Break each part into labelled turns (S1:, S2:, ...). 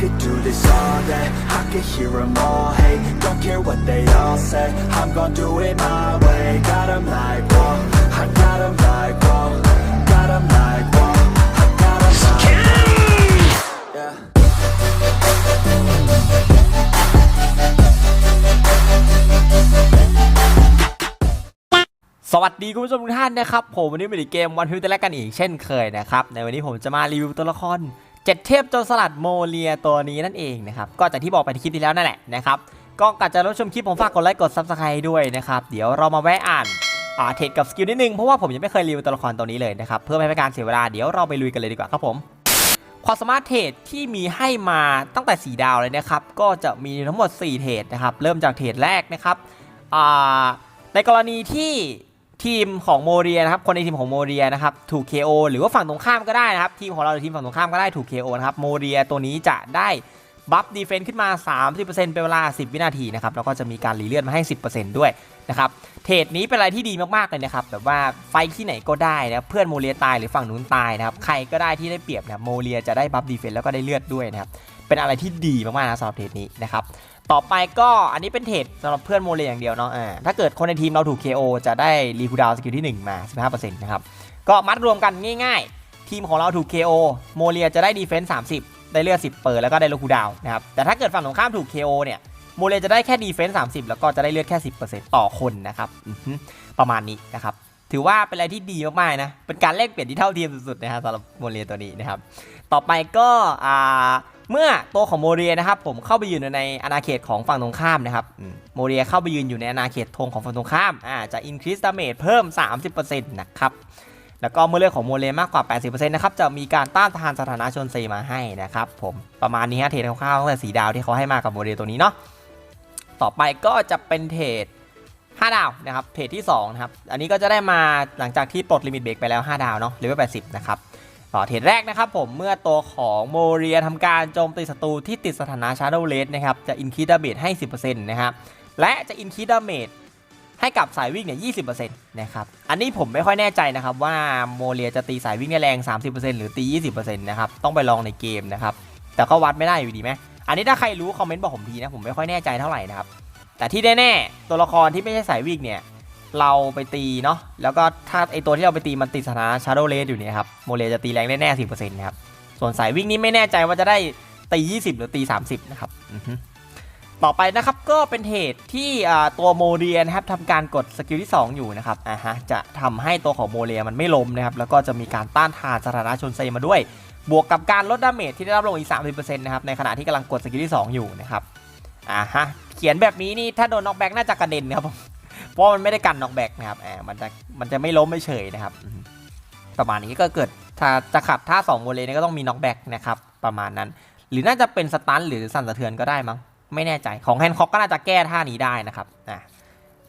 S1: could do this all day I could hear them all hate Don't care what they all say I'm gon' do it my way Got 'em like, whoa I got 'em like, whoa Got 'em like, whoa I got 'em like, yeah
S2: สวัสดีคุณผู้ชมทุกท่านนะครับ ผมวันนี้มาในเกมวันพิวเตอร์แลกกันอีกเช่นเคยนะครับ ในวันนี้ผมจะมารีวิวตัวละคร เจ็ดเทพโจรสลัดโมเลียตัวนี้นั่นเองนะครับก็จากที่บอกไปในคลิปที่แล้วนั่นแหละนะครับก็ก่อนจะรับชมคลิปผมฝากกดไลค์กดซับสไครต์ด้วยนะครับเดี๋ยวเรามาแวะอ่านอ่าเทรดกับสกิลนิดนึงเพราะว่าผมยังไม่เคยรีวิวตัวละครตัวนี้เลยนะครับเพื่อไม่ให้เป็นการเสียเวลาเดี๋ยวเราไปลุยกันเลยดีกว่าครับผมความสามารถเทรดที่มีให้มาตั้งแต่ 4 ดาวเลยนะครับก็จะมีทั้งหมด 4 เทรดนะครับเริ่มจากเทรดแรกนะครับในกรณีที่ ทีมของโมเรียนะครับคนในทีมของโมเรียนะครับถูก KO หรือว่าฝั่งตรงข้ามก็ได้นะครับทีมของเราหรือทีมฝั่งตรงข้ามก็ได้ถูก KO นะครับโมเรียตัวนี้จะได้บัฟดีเฟนซ์ขึ้นมา 30%เป็นเวลา 10 วินาทีนะครับแล้วก็จะมีการรีเลื่อนมาให้ 10%ด้วยนะครับเทรดนี้เป็นอะไรที่ดีมากๆเลยนะครับแบบว่าไฟที่ไหนก็ได้นะเพื่อนโมเรียตายหรือฝั่งนู้นตายนะครับใครก็ได้ที่ได้เปรียบนะครับโมเรียจะได้บัฟดีเฟนซ์แล้วก็ได้เลือดด้วยนะครับ เป็นอะไรที่ดีมากๆนะสำหรับเทรดนี้นะครับต่อไปก็อันนี้เป็นเทรดสำหรับเพื่อนโมเรียอย่างเดียวเนาะอ่าถ้าเกิดคนในทีมเราถูก KO จะได้รีคูดาวสกิลที่ 1 มา 15%นะครับก็มัดรวมกันง่ายๆ ทีมของเราถูก KO โมเรียจะได้ดีเฟนส์30 ได้เลือด 10 เปิดแล้วก็ได้ลูคูดาวนะครับแต่ถ้าเกิดฝั่งตรงข้ามถูก KO เนี่ยโมเรียจะได้แค่ดีเฟนส์30 แล้วก็จะได้เลือดแค่ 10%ต่อคนนะครับประมาณนี้นะครับถือว่าเป็นอะไรที่ดีมากๆนะเป็นการแลกเปลี่ยนที่เท่าเทียมสุดๆนะครับสำหรับโมเรียตัวนี้นะครับต่อไปก็อ่า เมื่อตัวของโมเรียนะครับผมเข้าไปยืนในอาณาเขตของฝั่งตรงข้ามนะครับอืมโมเรียเข้าไปยืนอยู่ในอาณาเขตธงของฝั่งตรงข้ามอ่าจะ increase damage เพิ่ม 30%นะครับแล้วก็เมื่อเลือดของโมเรียมากกว่า 80%นะครับ จะมีการต้านทานสถานะชนเซมาให้นะครับ ผม ประมาณนี้ฮะ เทรดคร่าวๆตั้งแต่สีดาวที่เขาให้มากับโมเรียตัวนี้เนาะ ต่อไปก็จะเป็นเทรด5ดาวนะครับ เทรดที่2นะครับ อันนี้ก็จะได้มาหลังจากที่ปลดลิมิตเบรกไปแล้ว 5 ดาวเนาะเลเวล80 นะครับ ต่อเทรดแรกนะครับผมเมื่อตัวของโมเรียทำการโจมตีศัตรูที่ติดสถานะ Shadow r a d นะครับจะ increase damage ให้ 10%นะครับและจะ increase damage ให้กับสายวิ่งเนี่ย20%นะครับ อันนี้ผมไม่ค่อยแน่ใจนะครับว่าโมเรียจะตีสายวิ่งได้แรง 30%หรือตี 20%นะครับ ต้องไปลองในเกมนะครับ แต่ก็วัดไม่ได้อยู่ดีไหม อันนี้ถ้าใครรู้คอมเมนต์บอกผมทีนะ ผมไม่ค่อยแน่ใจเท่าไหร่นะครับ แต่ที่แน่ๆ ตัวละครที่ไม่ใช่สายวิ่งเนี่ย เราไปตีเนาะแล้วก็ถ้าไอตัวที่เราไปตีมันติดสถานะ Shadow r a d อยู่เนี่ยครับโมเรียจะตีแรงแน่ๆ10%นะครับส่วนสายวิ่งนี่ไม่แน่ใจว่าจะได้ตี 20 หรือตี 30 นะครับต่อไปนะครับก็เป็นเหตุที่ตัวโมเรียนะครับทำการกดสกิลที่ 2 อยู่นะครับอ่าฮะจะทำให้ตัวของโมเรียมันไม่ล้มนะครับแล้วก็จะมีการต้านทานสถานะชนเซมาด้วย บวกกับการลดดาเมจที่ได้รับลงอีก 30%นะครับในขณะที่กำลังกดสกิลที่ 2 อยู่นะครับอ่าฮะเขียนแบบนี้นี่ถ้าโดนน็อกแบ็กน่าจะกระเด็นครับผม เพราะมันไม่ได้กันน็อกแบ็กนะครับอ่ามันจะมันจะไม่ล้มไม่เฉยนะครับ ประมาณนี้ก็เกิดถ้าจะขับท่า2โมเลเนี่ยก็ต้องมีน็อกแบ็กนะครับ ประมาณนั้น หรือน่าจะเป็นสตันหรือสั่นสะเทือนก็ได้มั้งไม่แน่ใจของแฮนคอกก็น่าจะแก้ท่านี้ได้นะครับอะ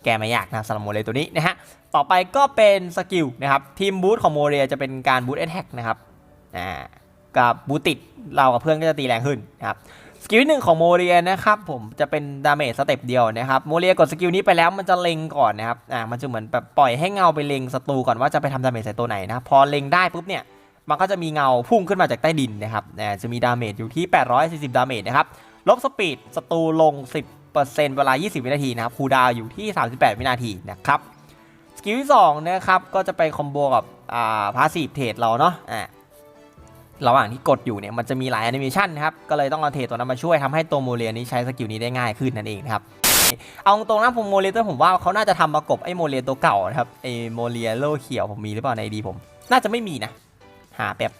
S2: แก้ไม่ยากนะสำหรับโมเลตัวนี้นะฮะต่อไปก็เป็นสกิลนะครับทีมบูทของโมเรียจะเป็นการบูทแอทแทกนะครับอ่ากับบูทติดเรากับเพื่อนก็จะตีแรงขึ้นนะครับ กิลหนึ่งของโมเรียนะครับผมจะเป็นดาเมจสเต็ปเดียวนะครับโมเรียกดสกิลนี้ไปแล้วมันจะเล็งก่อนนะครับอ่ามันจะเหมือนแบบปล่อยให้เงาไปเล็งศัตรูก่อนว่าจะไปทำดาเมจใส่ตัวไหนนะพอเล็งได้ปุ๊บเนี่ยมันก็จะมีเงาพุ่งขึ้นมาจากใต้ดินนะครับอ่าจะมีดาเมจอยู่ที่ 840 ดาเมจนะครับลบสปีดศัตรูลง 10%เวลา 20 วินาทีนะครับคูดาวอยู่ที่ 38 วินาทีนะครับสกิลที่2นะครับก็จะไปคอมโบกับอ่าพาสซีฟเทรดเราเนาะอ่า ระหว่างที่กดอยู่เนี่ยมันจะมีหลายแอนิเมชันนะครับก็เลยต้องเอาเทตัวนั้นมาช่วยทำให้ตัวโมเรียนี้ใช้สกิลนี้ได้ง่ายขึ้นนั่นเองครับเอาตรงๆนะผมโมเรียตัวผมว่าเขาน่าจะทำประกบไอ้โมเรียตัวเก่านะครับไอ้โมเรียโลเขียวผมมีหรือเปล่าในดีผม น่าจะไม่มีนะ หาแป๊บ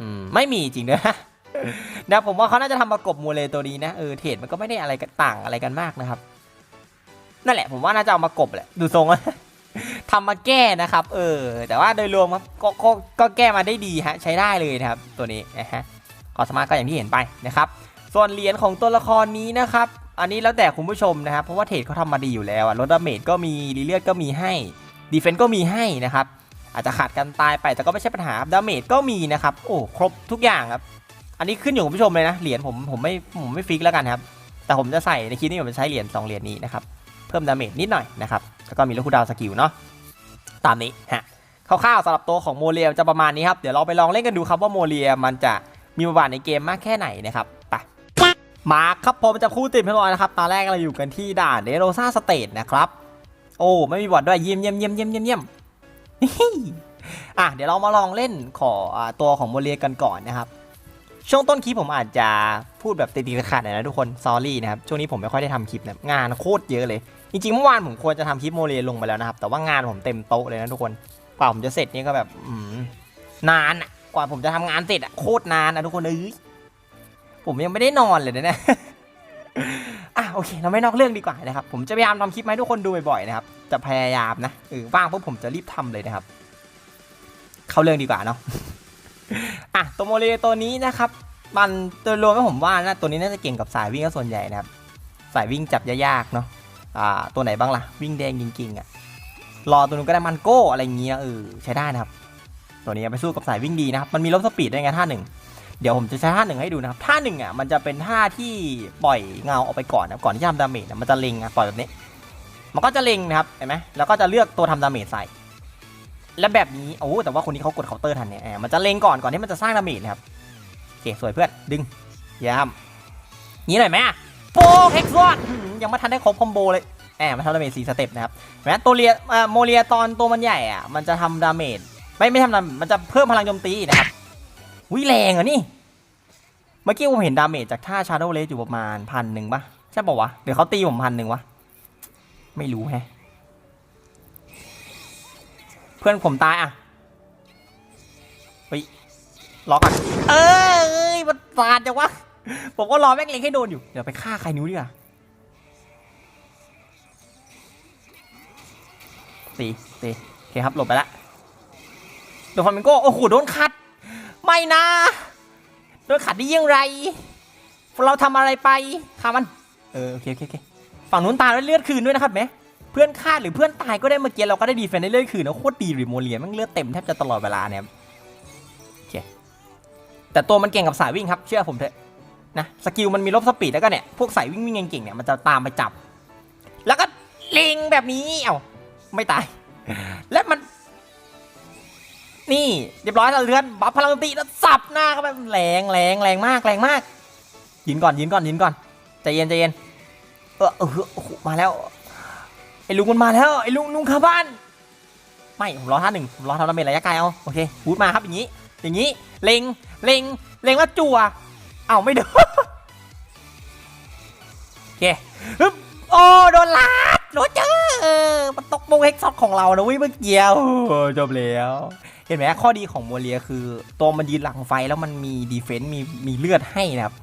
S2: อืมไม่มีจริงด้วยนะผมว่าเขาน่าจะทำประกบโมเรียตัวนี้นะเออเทรดมันก็ไม่ได้อะไรกันต่างอะไรกันมากนะครับ นั่นแหละผมว่าน่าจะเอามากบแหละดูทรงแล้ว ทำมาแก้นะครับ เออ แต่ว่าโดยรวมครับก็ก็ก็แก้มาได้ดีฮะใช้ได้เลยนะครับ ตัวนี้นะฮะความสามารถก็อย่างที่เห็นไปนะครับ ส่วนเหรียญของตัวละครนี้นะครับ อันนี้แล้วแต่คุณผู้ชมนะครับ เพราะว่าเทรดเขาทำมาดีอยู่แล้วอะลดดาเมจก็มีรีเลือดก็มีให้ดีเฟนต์ก็มีให้นะครับ อาจจะขาดกันตายไปแต่ก็ไม่ใช่ปัญหาดาเมจก็มีนะครับ โอ้ครบทุกอย่างครับ อันนี้ขึ้นอยู่กับผู้ชมเลยนะเหรียญผมผมไม่ผมไม่ฟิกแล้วกันครับแต่ผมจะใส่ในคลิปนี้ผมจะใช้เหรียญ2เหรียญนี้นะครับ เพิ่มดาเมจนิดหน่อยนะครับ แล้วก็มีลูกคูดาวสกิลเนาะ ตามนี้ฮะคร่าวๆสำหรับตัวของโมเรียจะประมาณนี้ครับ เดี๋ยวเราไปลองเล่นกันดูครับว่าโมเรียมันจะมีบทบาทในเกมมากแค่ไหนนะครับ ไป มาครับผมจะคู่ติดเรียบร้อยนะครับ ตอนแรกเราอยู่กันที่ด่านเดโรซาสเตทนะครับ โอ้ ไม่มีบอทด้วยเยี่ยมเยี่ยมเยี่ยมเยี่ยมเยี่ยมเยี่ยมอะเดี๋ยวเรามาลองเล่นขอตัวของโมเลียกันก่อนนะครับ ช่วงต้นคลิปผมอาจจะพูดแบบติดๆขัดๆหน่อยนะทุกคนซอรี่นะครับ ช่วงนี้ผมไม่ค่อยได้ทำคลิปนะงานโคตรเยอะเลย จริงๆ เมื่อวานผมควรจะทำคลิปโมเลียลงไปแล้วนะครับ แต่ว่างานผมเต็มโต๊ะเลยนะทุกคน กว่าผมจะเสร็จนี่ก็แบบอืนานอะกว่าผมจะทำงานเสร็จอะโคตรนานนะทุกคนเอ้ยผมยังไม่ได้นอนเลยนะเนี่ยอะโอเค เราไม่นอกเรื่องดีกว่านะครับ ผมจะพยายามทำคลิปให้ทุกคนดูบ่อยๆนะครับ จะพยายามนะเออว่างปุ๊บผมจะรีบทำเลยนะครับ เข้าเรื่องดีกว่าเนาะ อะตัวโมเลีตัวนี้นะครับมันโดยรวมแล้วผมว่านะตัวนี้น่าจะเก่งกับสายวิ่งก็ส่วนใหญ่นะครับ สายวิ่งจับยากๆเนาะอ่าตัวไหนบ้างล่ะ วิ่งแดงจริงๆอะรอตัวนู้นก็ได้มันโก้อะไรเงี้ยเออใช้ได้นะครับ ตัวนี้ไปสู้กับสายวิ่งดีนะครับมันมีลบสปีดด้วยไงท่าหนึ่งเดี๋ยวผมจะใช้ท่าหนึ่งให้ดูนะครับท่าหนึ่งอะมันจะเป็นท่าที่ปล่อยเงาออกไปก่อนนะก่อนที่จะทำดาเมจนะมันจะเล็งอะปล่อยแบบนี้ มันก็จะเล็งนะครับเห็นไหมแล้วก็จะเลือกตัวทำดาเมจใส่ และแบบนี้โอ้แต่ว่าคนนี้เขากดเคาน์เตอร์ทันเนี่ยมันจะเล็งก่อนก่อนที่มันจะสร้างดาเมจนะครับโอเคสวยเพื่อนดึงยามนี้หน่อยไหมโปเฮกซ์วอดยังไม่ทันได้ครบคอมโบเลยแหมมันทำดาเมจสี่สเต็ปนะครับเห็นตัวเรียอ่าโมเรียตอนตัวมันใหญ่อะมันจะทำดาเมจไม่ไม่ทำดามันจะเพิ่มพลังโจมตีนะครับวิแรงเหรอนี่ เมื่อกี้ผมเห็นดาเมจจากท่าชาร์โดเลสอยู่ประมาณพันหนึ่งปะใช่ป่าวะหรือเขาตีผมพันหนึ่งวะไม่รู้แฮะ เพื่อนผมตายอะเฮ้ยรอก่อนเอ้ยมันสาดจังวะผมก็รอแม่งเล็งให้โดนอยู่ เดี๋ยวไปฆ่าใครนิ้วดีกว่าตีตีโอเคครับหลบไปละโดนฟลามิงโก้โอ้โหโดนขัด ไม่นะ โดนขัดได้ยังไงเราทำอะไรไปฆ่ามัน เออโอเคโอเคโอเคฝั่งนู้นตายแล้วเลือดคืนด้วยนะครับแหม พื่อนฆ่าหรือเพื่อนตายก็ได้เมื่อกี้เราก็ได้ดีเฟนได้เลือดคืนนะโคตรดีริโมเลียแม่งเลือดเต็มแทบจะตลอดเวลาเนี่ยโอเคแต่ตัวมันเก่งกับสายวิ่งครับเชื่อผมเถอะนะสกิลมันมีลบสปีดแล้วก็เนี่ยพวกสายวิ่งวิ่งเก่งๆเนี่ยมันจะตามไปจับ แล้วก็เล็งแบบนี้เอ้าไม่ตาย และมัน นี่เรียบร้อยแล้วเลือนบัฟพลังตีแล้วสับหน้าเข้าไปแรงแรงแรงมากแรงมากยืนก่อนยืนก่อนยืนก่อนใจเย็นใจเย็นเออเออมาแล้ว ไอ้ลุงมันมาแล้วไอ้ลุงลุงคาบ้าน ไม่ผมรอท่าหนึ่งผมรอทำดาเมจระยะไกลเอาโอเคพูดมาครับอย่างนี้ อย่างนี้เล็งเล็งเล็งแล้วจั่วเอ้าไม่โดนโอเคฮึบโอ้โดนลาดโรเจอมันตกโมงเฮกซ็อกของเรานะเวิเมื่อกี้จบแล้วเห็นไหมข้อดีของโมเลียคือตัวมันยืนหลังไฟแล้วมันมีดีเฟนต์มีมีเลือดให้นะครับ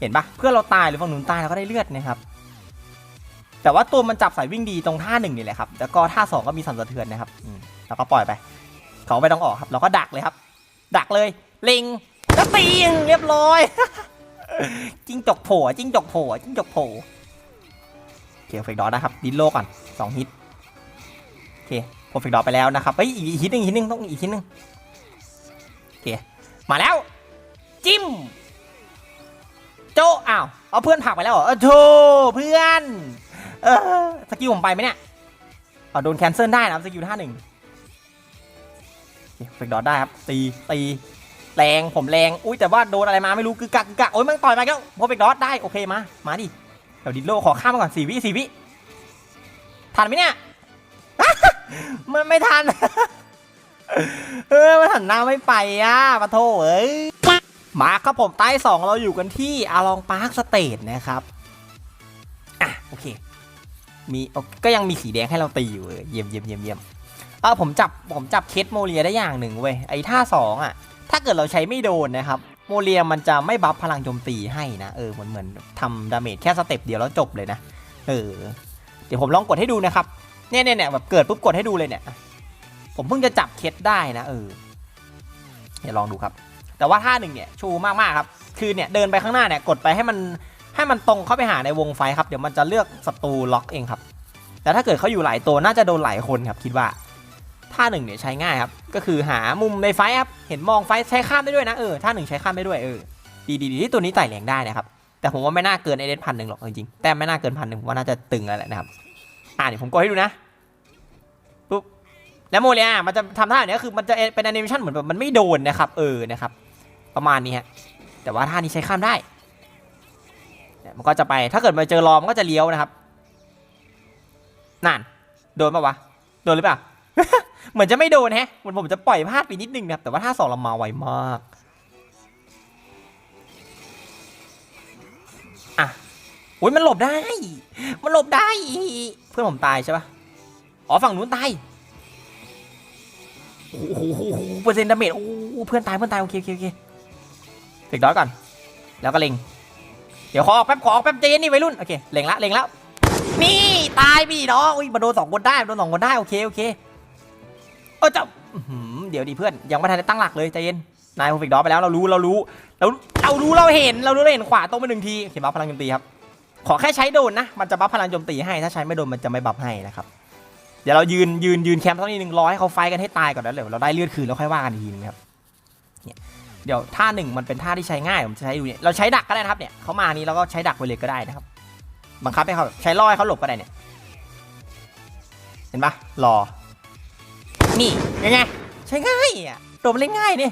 S2: เห็นปะเพื่อเราตายหรือฝั่งนู้นตายเราก็ได้เลือดนะครับ แต่ว่าตัวมันจับสายวิ่งดีตรงท่าหนึ่งนี่แหละครับ แล้วก็ท่าสองก็มีสั่นสะเทือนนะครับแล้วก็ปล่อยไป เขาไม่ต้องออกครับ เราก็ดักเลยครับ ดักเลย เล็งแล้วตีงเรียบร้อย จิ้งจกโผล่จิ้งจกโผล่จิ้งจกโผล่โอเคเฟกดอนะครับ ดินโลก่อนสองฮิตโอเคผมเฟกดอไปแล้วนะครับเอ้ย อีกฮิตหนึ่งฮิตหนึ่งต้องอีกฮิตหนึ่งโอเค มาแล้ว จิ้ม โจอ้าว เอาเพื่อนผักไปแล้วเหรอเออโธ่เพื่อน เออสกิลผมไปไหมเนี่ยเอาโดนแคนเซิลได้นะครับสกิลท่าหนึ่งเฟกดอทได้ครับตีตีแรงผมแรงอุ้ยแต่ว่าโดนอะไรมาไม่รู้กึกกักกึกกักโอ้ยมันต่อยมาแล้วพอเฟกดอทได้โอเคมามาดิเดี๋ยวดิโลขอข้ามมาก่อนสี่วิสี่วิทันไหมเนี่ยมันไม่ทันเออมันหันหน้าไม่ไปอะปะโถเอ้ยมาครับผมใต้สองเราอยู่กันที่อาลองพาร์คสเตทนะครับอะโอเค มีก็ยังมีสีแดงให้เราตีอยู่เออเยี่ยมเยี่ยมเยี่ยมเยี่ยมเออผมจับผมจับเคสโมเลียได้อย่างหนึ่งเว้ยไอ้ท่าสองอะ ถ้าเกิดเราใช้ไม่โดนนะครับโมเลียมันจะไม่บัฟพลังโจมตีให้นะเออเหมือนเหมือนทำดาเมจแค่สเต็ปเดียวแล้วจบเลยนะเออเดี๋ยวผมลองกดให้ดูนะครับเนี่ยเนี่ยเนี่ยแบบเกิดปุ๊บกดให้ดูเลยเนี่ยผมเพิ่งจะจับเคสได้นะ เออเดี๋ยวลองดูครับ แต่ว่าท่าหนึ่งเนี่ยชูมากๆครับ คือเนี่ยเดินไปข้างหน้าเนี่ยกดไปให้มัน ให้มันตรงเข้าไปหาในวงไฟครับ เดี๋ยวมันจะเลือกศัตรูล็อกเองครับ แต่ถ้าเกิดเขาอยู่หลายตัวน่าจะโดนหลายคนครับคิดว่าท่าหนึ่งเนี่ยใช้ง่ายครับ ก็คือหามุมในไฟครับ เห็นมองไฟใช้ข้ามได้ด้วยนะเออท่าหนึ่งใช้ข้ามได้ด้วยเออ ดีดีที่ตัวนี้ไต่แรงได้นะครับ แต่ผมว่าไม่น่าเกินไอเดนพันหนึ่งหรอกจริงๆ แต่ไม่น่าเกินพันหนึ่งผมว่าน่าจะตึงแล้วแหละนะครับ อ่าเดี๋ยวผมกดให้ดูนะปุ๊บ แล้วโมเลียมันจะทำท่าแบบนี้คือมันจะเป็นแอนิเมชันเหมือนแบบมันไม่โดนนะครับ เออนะครับ ประมาณนี้ฮะ แต่ว่าท่านี้ใช้ข้ามได้ มันก็จะไป ถ้าเกิดมาเจอรอมันก็จะเลี้ยวนะครับนั่นโดนปะวะ โดนหรือเปล่า เหมือนจะไม่โดนแฮะเหมือนผมจะปล่อยพลาดไปนิดนึงนะครับ แต่ว่าท่าสองเรามาไวมาก อะอุ้ยมันหลบได้ มันหลบได้ เพื่อนผมตายใช่ปะอ๋อฝั่งนู้นตาย โอ้โหเปอร์เซ็นต์ดาเมจ โอ้เพื่อนตายเพื่อนตายโอเคโอเคโอเคเด็กด้อยก่อน แล้วก็เล็ง เดี๋ยวขอออกแป๊บขอออกแป๊บใจเย็นนี่วัยรุ่นโอเคเล็งละเล็งแล้วนี่ตายพี่น้องอุ้ยมาโดนสองคนได้โดนสองคนได้โอเคโอเคเออจะเดี๋ยวดิเพื่อนยังไม่ทันได้ตั้งหลักเลยใจเย็นนายโฮฟิกดอไปแล้วเรารู้เรารู้เราเรารู้เราเห็นเรารู้เราเห็นขวาตรงไปหนึ่งทีเขียนบัฟพลังโจมตีครับขอแค่ใช้โดนนะมันจะบัฟพลังโจมตีให้ถ้าใช้ไม่โดนมันจะไม่บัฟให้นะครับเดี๋ยวเรายืนยืนยืนแคมป์สักนิดนึงรอให้เขาไฟกันให้ตายก่อนแล้วเดี๋ยวเราได้เลือดคืนแล้วค่อยว่ากันอีกทีนึงครับเนี่ย เดี๋ยวท่าหนึ่งมันเป็นท่าที่ใช้ง่ายผมจะใช้ดูเนี่ยเราใช้ดักก็ได้นะครับเนี่ยเขามานี้เราก็ใช้ดักไปเลยก็ได้นะครับบังคับให้เขาใช้ล่อให้เขาหลบก็ได้เนี่ยเห็นปะรอ นี่ยังไงใช้ง่ายอะโดนมันเล่นง่ายนี่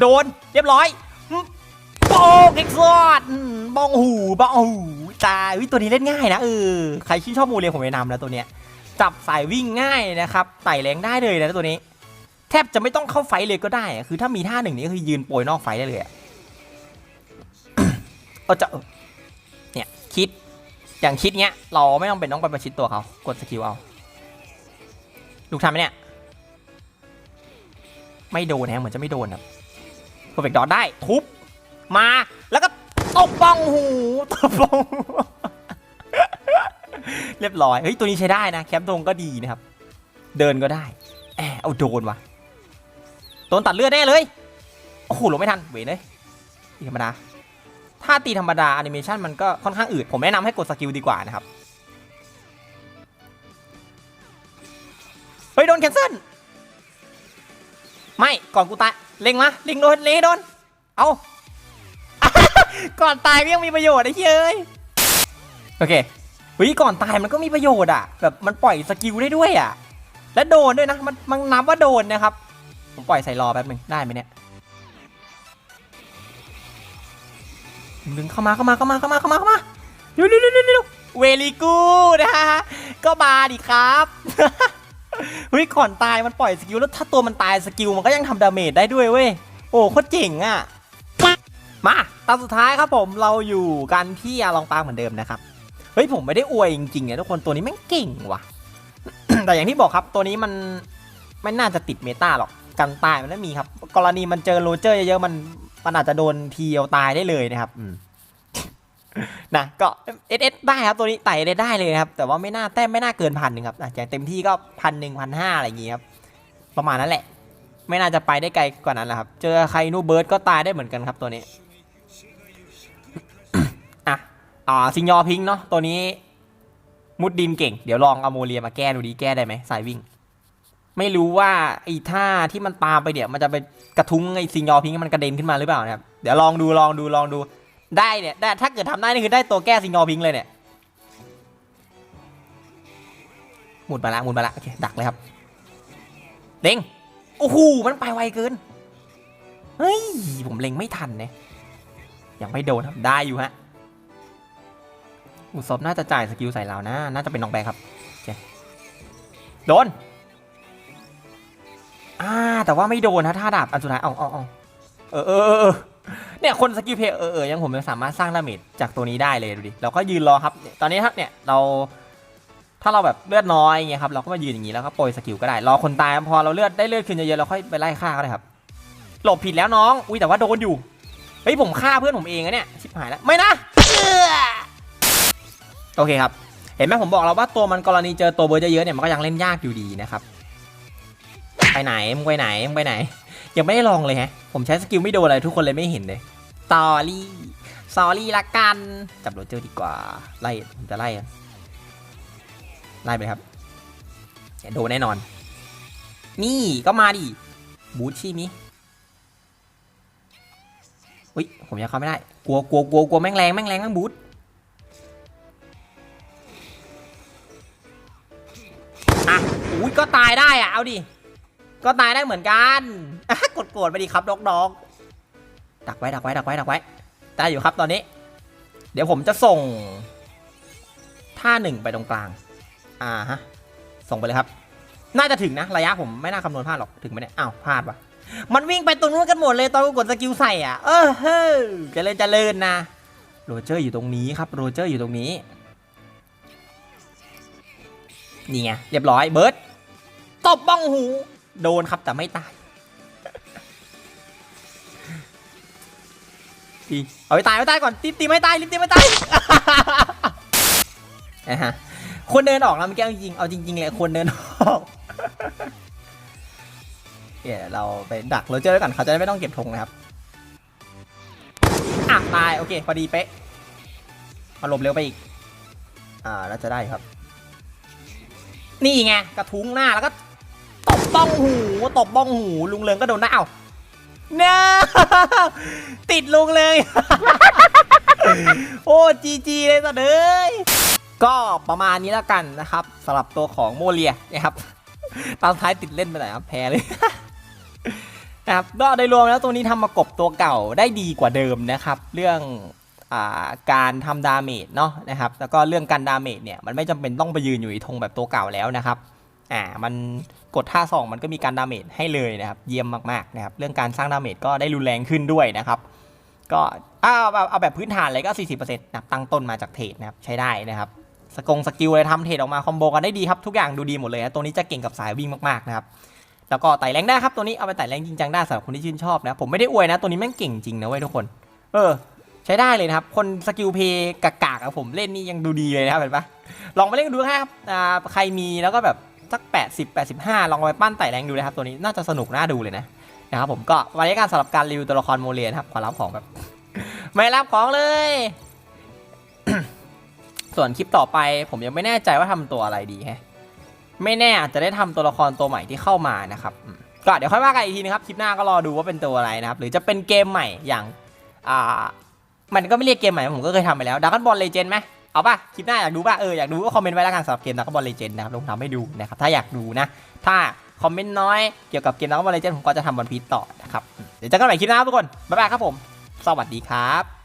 S2: โดนเรียบร้อยอืมโป้งเอ็กซ์ซอดบ้องหูบ้องหูตายวิตัวนี้เล่นง่ายนะเออใครชื่นชอบมูเรียผมแนะนำนะตัวเนี้ยจับสายวิ่งง่ายนะครับไต่แรงได้เลยนะตัวนี้ แทบจะไม่ต้องเข้าไฟเลยก็ได้ คือถ้ามีท่าหนึ่งนี้คือยืนโปรยนอกไฟได้เลยอะเออจะเนี่ยคิดอย่างคิดเงี้ย เราไม่ต้องเป็นต้องไปประชิดตัวเขากดสกิลเอาลูกทำไหมเนี่ย ไม่โดนแฮะเหมือนจะไม่โดนครับเพอร์เฟกต์ดอทได้ทุบมาแล้วก็ตบบ้องหูตบบ้องเรียบร้อยเฮ้ยตัวนี้ใช้ได้นะ แคมป์ตรงก็ดีนะครับ เดินก็ได้แอบเอาโดนว่ะ โดนตัดเลือดแน่เลย โอ้โหหลงไม่ทันเวยเลยตีธรรมดา ถ้าตีธรรมดาแอนิเมชันมันก็ค่อนข้างอืด ผมแนะนำให้กดสกิลดีกว่านะครับ เฮ้ย โดนแคนเซิล ไม่ ก่อนกูตาย เล็งมาเล็งโดน เล็งโดน เอา ก่อนตายก็ยังมีประโยชน์ไอ้เฮ้ย โอเคเฮ้ยก่อนตายมันก็มีประโยชน์อะ แบบมันปล่อยสกิลได้ด้วยอะ และโดนด้วยนะ มันมันนับว่าโดนนะครับ ผมปล่อยใส่รอแป๊บนึงได้ไหมเนี่ยดึงเข้ามาเข้ามาเข้ามาเข้ามาเข้ามาเข้ามาเร็วเร็วเร็วเร็วเร็วเวลีกูนะฮะก็มาดิครับเฮ้ยก่อนตายมันปล่อยสกิลแล้วถ้าตัวมันตายสกิลมันก็ยังทำดาเมจได้ด้วยเว้ยโอ้โคตรเจ๋งอะมาตอนสุดท้ายครับผมเราอยู่กันที่อาลองปางเหมือนเดิมนะครับเฮ้ยผมไม่ได้อวยจริงๆนี่ยทุกคนตัวนี้แม่งเก่งว่ะแต่อย่างที่บอกครับตัวนี้มันไม่น่าจะติดเมตาหรอก กันตายมันไม่มีครับ กรณีมันเจอโรเจอร์เยอะๆมันมันอาจจะโดนทีเดียวตายได้เลยนะครับอืมนะก็เอสเอสได้ครับตัวนี้ไต่ได้ได้เลยนะครับ แต่ว่าไม่น่าแต้มไม่น่าเกินพันหนึ่งครับอะอย่างเต็มที่ก็พันหนึ่งพันห้าอะไรอย่างงี้ครับ ประมาณนั้นแหละ ไม่น่าจะไปได้ไกลกว่านั้นแหละครับ เจอใครนูเบิร์ดก็ตายได้เหมือนกันครับตัวนี้อะอ่าซิงยอพิงค์เนาะตัวนี้ มุดดินเก่ง เดี๋ยวลองเอาโมเรียมาแก้ดูดีแก้ได้ไหมสายวิ่ง ไม่รู้ว่าไอ้ท่าที่มันตามไปเนี่ย มันจะไปกระทุ้งไอ้ซิงยอพิงให้มันกระเด็นขึ้นมาหรือเปล่านะครับเดี๋ยวลองดูลองดูลองดูได้เนี่ยได้ถ้าเกิดทำได้นี่คือได้ตัวแก้ซิงยอพิงเลยเนี่ยหมุนมาละหมุนมาละโอเคดักเลยครับเล็งโอ้โหมันไปไวเกินเฮ้ยผมเล็งไม่ทันเนี่ยยังไม่โดนครับได้อยู่ฮะอุศบน่าจะจ่ายสกิลใส่เรานะ น่าจะเป็นน้องแบงค์ครับโอเคโดน อ่าแต่ว่าไม่โดนนะท่าดาบอันสุดท้ายเอาเอาเอาเออเออเออเนี่ยคนสกิลเพย์เออเออยังผมยังสามารถสร้างดาเมจจากตัวนี้ได้เลยดูดิเราก็ยืนรอครับ ตอนนี้ครับเนี่ยเรา ถ้าเราแบบเลือดน้อยอย่างเงี้ยครับเราก็มายืนอย่างงี้แล้วก็โปรยสกิลก็ได้รอคนตายพอเราเลือดได้เลือดคืนเยอะๆเราค่อยไปไล่ฆ่าก็ได้ครับหลบผิดแล้วน้องอุ้ยแต่ว่าโดนอยู่เฮ้ยผมฆ่าเพื่อนผมเองอะเนี่ยชิบหายแล้วไม่นะโอเคครับเห็นไหมผมบอกแล้วว่าตัวมันกรณีเจอตัวเบอร์เยอะๆเนี่ยมันก็ยังเล่นยากอยู่ดีนะครับ ไปไหนมึงไปไหนมึงไปไหน ยังไม่ได้ลองเลยฮะ ผมใช้สกิลไม่โดนอะไรทุกคนเลยไม่เห็นเลยตอรี่ซอรี่ละกัน จับโรเจอร์ดีกว่า ไล่ผมจะไล่ไล่ไปครับโดนแน่นอน นี่ก็มาดิบูทชี่มิอุ้ยผมยังเข้าไม่ได้ กลัวกลัวกลัวกลัวแม่งแรงแม่งแรงแม่งบูทอะอุ้ยก็ตายได้อะ เอาดิ ก็ตายได้เหมือนกันกดโกรธไปดีครับน้องๆดักไว้ดักไว้ดักไว้ดักไว้ได้อยู่ครับตอนนี้ เดี๋ยวผมจะส่งท่าหนึ่งไปตรงกลาง อ่าฮะ ส่งไปเลยครับ น่าจะถึงนะ ระยะผมไม่น่าคำนวณพลาดหรอก ถึงไหมเนี่ย อ้าว พลาดวะมันวิ่งไปตรงนู้นกันหมดเลยตอนกูกดสกิลใส่อะ เออเฮ้ยเจริญเจริญนะ โรเจอร์อยู่ตรงนี้ครับ โรเจอร์อยู่ตรงนี้ นี่ไง เรียบร้อย เบิร์ดตบบ้องหู โดนครับแต่ไม่ตายตีเอาไปตายเอาไปตายก่อนตีตีไม่ตายรีบตีไม่ตายนะฮะควรเดินออกแล้วเมื่อกี้จริงเอาจริงๆเลยควรเดินออกเดี๋ยวเราไปดักโรเจอร์ไว้ก่อนเขาจะได้ไม่ต้องเก็บธงนะครับอะตายโอเคพอดีเป๊ะเอาหลบเร็วไปอีก อ่าแล้วจะได้ครับ นี่ไงกระทุ้งหน้าแล้วก็ บบ้องหูตบบ้องหู ลุงเรืองก็โดนหน้าเอ้าเน้าติดลุงเลย โอ้จีจีเลยสัตว์เอ้ยก็ประมาณนี้แล้วกันนะครับสำหรับตัวของโมเลียนะครับ ตามท้ายติดเล่นไปหน่อยครับแพ้เลยนะครับก็โดยรวมแล้วตัวนี้ทำมากบตัวเก่าได้ดีกว่าเดิมนะครับ เรื่องการทำดาเมจเนาะนะครับ แล้วก็เรื่องการดาเมจเนี่ยมันไม่จำเป็นต้องไปยืนอยู่ในธงแบบตัวเก่าแล้วนะครับ อ่ามันกดท่าสองมันก็มีการดาเมจให้เลยนะครับ เยี่ยมมากๆนะครับเรื่องการสร้างดาเมจก็ได้รุนแรงขึ้นด้วยนะครับ ก็เอาเอาเอาแบบพื้นฐานเลยก็ 40%นะครับตั้งต้นมาจากเทรดนะครับใช้ได้นะครับสกงสกิลอะไรทำเทรดออกมาคอมโบกันได้ดีครับทุกอย่างดูดีหมดเลยนะตัวนี้จะเก่งกับสายวิ่งมากๆนะครับแล้วก็ไต่แรงได้ครับตัวนี้เอาไปไต่แรงจริงจังได้สำหรับคนที่ชื่นชอบนะผมไม่ได้อวยนะตัวนี้แม่งเก่งจริงนะเว้ยทุกคน เออ ใช้ได้เลยนะครับ คนสกิลเพย์กากๆอะผมเล่นนี่ยังดูดีเลยนะครับเห็นปะลองไปเล่นดูครับอ่าใครมีแล้วก็แบบ สัก 80 85 ลองเอาไปปั้นไต่แรงดูนะครับ ตัวนี้น่าจะสนุกน่าดูเลยนะนะครับผมก็วันนี้การสำหรับการรีวิวตัวละครโมเลียนครับขอรับของแบบ ไม่รับของเลย ส่วนคลิปต่อไปผมยังไม่แน่ใจว่าทำตัวอะไรดีแฮะไม่แน่อาจจะได้ทำตัวละครตัวใหม่ที่เข้ามานะครับก็เดี๋ยวค่อยว่ากันอีกทีนะครับคลิปหน้าก็รอดูว่าเป็นตัวอะไรนะครับ หรือจะเป็นเกมใหม่อย่างอ่ามันก็ไม่เรียกเกมใหม่ผมก็เคยทำไปแล้วดักบอลเลเจนไหม เอาป่ะคลิปหน้าอยากดูป่ะเอออยากดูก็คอมเมนต์ไว้แล้วกันสำหรับเกมดักบอลเลเจนนะครับลงทำให้ดูนะครับถ้าอยากดูนะ ถ้าคอมเมนต์น้อยเกี่ยวกับเกมดักบอลเลเจนผมก็จะทำบอลพีต่อนะครับเดี๋ยวเจอกันใหม่คลิปหน้าทุกคนบ๊ายบายครับผม สวัสดีครับ